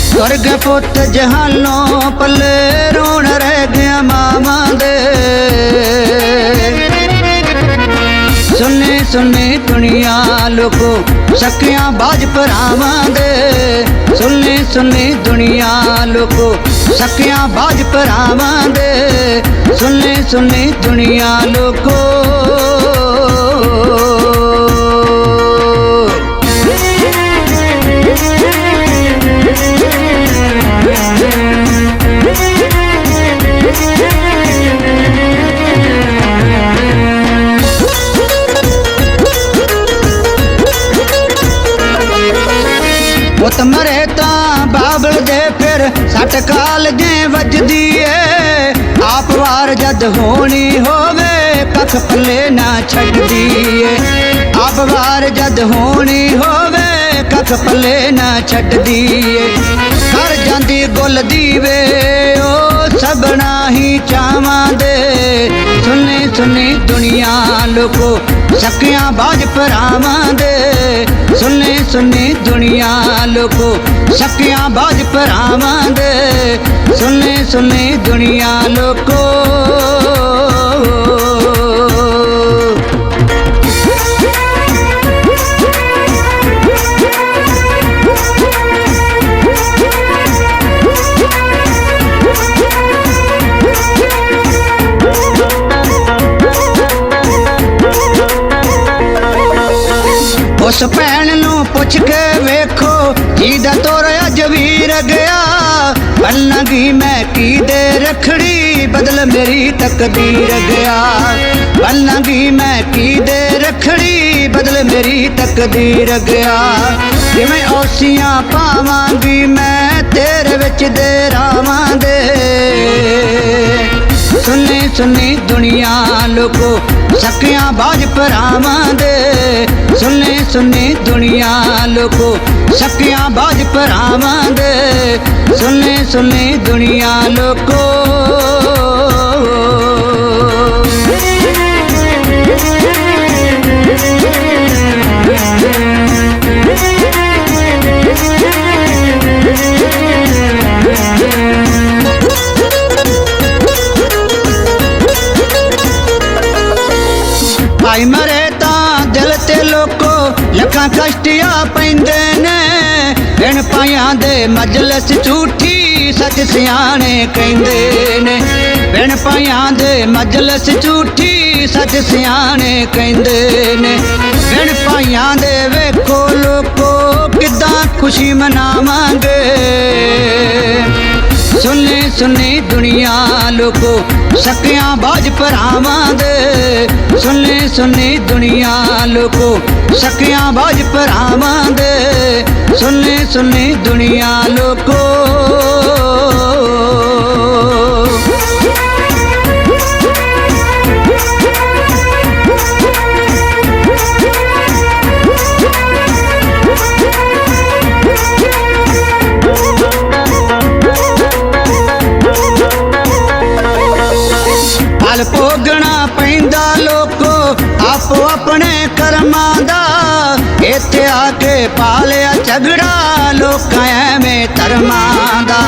ਸਵਰਗ ਪੁੱਤ ਜਹਾਨੋਂ ਪੱਲੇ ਰੋਣ ਰਹਿ ਗਿਆ ਮਾਵਾਂ ਦੇ। ਸੁਨੇ ਸੁਨੇ ਦੁਨੀਆ ਲੋਕੋ ਸਕਿਆਂ ਬਾਜ ਭਰਾਵਾਂ ਦੇ ਸੁਨੇ ਸੁਨੇ ਦੁਨੀਆ ਲੋਕੋ ਸਕਿਆਂ ਬਾਜ ਭਰਾਵਾਂ ਦੇ। ਸੁਨੇ ਸੁਨੇ ਦੁਨੀਆ ਲੋਕੋ ਪੁੱਤ ਮਰੇ ਤਾਂ ਬਾਬਲ ਦੇ ਫਿਰ ਸੱਟ ਕਾਲ ਵੱਜਦੀ ਏ। ਆਪ ਵਾਰ ਜਦ ਹੋਣੀ ਹੋਵੇ ਕੱਖ ਪੱਲੇ ਨਾ ਛੱਡਦੀ ਏ। ਆਪ ਵਾਰ ਜਦ ਹੋਣੀ ਹੋਵੇ ਕੱਖ ਪੱਲੇ ਨਾ ਛੱਡਦੀ ਏ। ਕਰ ਜਾਂਦੀ ਗੁੱਲ ਦੀਵੇ, ਉਹ ਸਭਨਾ ਹੀ ਚਾਵਾਂ ਦੇ। ਸੁਨੇ ਸੁਨੇ ਦੁਨੀਆ ਲੋਕੋ ਸਕਿਆਂ ਬਾਜ ਭਰਾਵਾਂ ਦੇ। ਸੁਨੇ ਸੁਨੇ ਦੁਨੀਆ ਲੋਕੋ ਸਕਿਆਂ ਬਾਜ ਭਰਾਵਾਂ ਦੇ। ਸੁਨੇ ਸੁਨੇ ਦੁਨੀਆ ਲੋਕੋ। ਪੁੱਛ ਕੇ ਵੇਖੋ ਜਿਹਦਾ ਤੋਰਿਆ ਅੱਜ ਵੀਰ ਗਿਆ। ਬੰਨਾਂਗੀ ਮੈਂ ਕੀ ਦੇ ਰਖੜੀ ਬਦਲ ਮੇਰੀ ਤਕਦੀਰ ਗਿਆ। ਬੰਨਾਂਗੀ ਮੈਂ ਕੀ ਦੇ ਰਖੜੀ ਬਦਲ ਮੇਰੀ ਤਕਦੀਰ ਗਿਆ। ਜਿਵੇਂ ਔਸੀਆਂ ਪਾਵਾਂਗੀ ਮੈਂ, ਤੇਰੇ ਵਿੱਚ ਦੇ ਰਾਵਾਂ ਦੇ ਸੁਨੇ ਸੁਨੇ ਦੁਨੀਆ ਲੋਕੋ ਸਕਿਆਂ ਬਾਜ ਭਰਾਵਾਂ ਦੇ। ਸੁਨੇ ਸੁਨੇ ਦੁਨੀਆ ਲੋਕੋ ਸਕਿਆਂ ਬਾਜ ਭਰਾਵਾਂ ਦੇ। ਸੁਨੇ ਸੁਨੇ ਦੁਨੀਆ ਲੋਕੋ। ਦਿਲ ਤੇ ਲੋਕੋ ਲੱਖਾਂ ਕਸ਼ਟੀਆਂ ਪੈਂਦੇ ਨੇ। ਬਿਨ ਪਾਇਆਂ ਦੇ ਮਜਲਸ ਝੂਠੀ ਸੱਚ ਸਿਆਣੇ ਕਹਿੰਦੇ ਨੇ। ਬਿਨ ਪਾਇਆਂ ਦੇ ਮਜਲਸ ਝੂਠੀ ਸੱਚ ਸਿਆਣੇ ਕਹਿੰਦੇ ਨੇ। ਬਿਨ ਪਾਇਆਂ ਦੇ ਵੇਖੋ ਲੋਕੋ ਕਿਦਾਂ ਖੁਸ਼ੀ ਮਨਾਵਾਂਗੇ। ਸੁਨੇ ਸੁਨੇ ਦੁਨੀਆ ਲੋਕੋ, ਸਕਿਆਂ ਬਾਜ ਭਰਾਵਾਂ ਦੇ। ਸੁਨੇ ਸੁਨੇ ਦੁਨੀਆ ਲੋਕੋ, ਸਕਿਆਂ ਬਾਜ ਭਰਾਵਾਂ ਦੇ। ਸੁਨੇ ਸੁਨੇ ਦੁਨੀਆ ਲੋਕੋ ਹਲ ਭੋਗਣਾ ਪੈਂਦਾ ਲੋਕੋ, ਆਪੋ ਆਪਣੇ ਕਰਮਾਂ ਦਾ। ਇੱਥੇ ਆ ਕੇ ਪਾਲਿਆ ਝਗੜਾ, ਲੋਕਾਂ ਐਵੇਂ ਧਰਮਾਂ ਦਾ।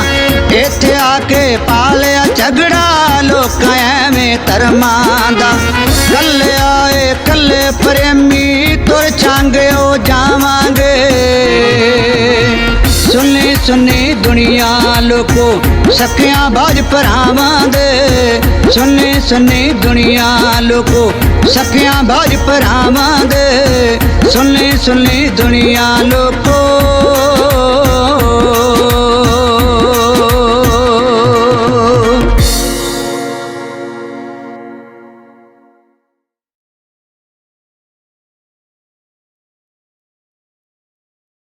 ਇੱਥੇ ਆ ਕੇ ਪਾਲਿਆ ਝਗੜਾ, ਲੋਕਾਂ ਐਵੇਂ ਧਰਮਾਂ ਦਾ। ਕੱਲੇ ਆਏ, ਕੱਲੇ ਪ੍ਰੇਮੀ, ਤੁਰ ਚਾਂਗਿਓ ਜਾਵਾਂਗੇ। ਸੁਨੇ ਸੁਨੇ ਦੁਨੀਆ ਲੋਕੋ ਸਕਿਆਂ ਬਾਜ ਭਰਾਵਾਂ ਦੇ। ਸੁਨੇ ਸੁਨੇ ਦੁਨੀਆ ਲੋਕੋ ਸਕਿਆਂ ਬਾਜ ਭਰਾਵਾਂ ਦੇ। ਸੁਨੇ ਸੁਨੇ ਦੁਨੀਆ ਲੋਕੋ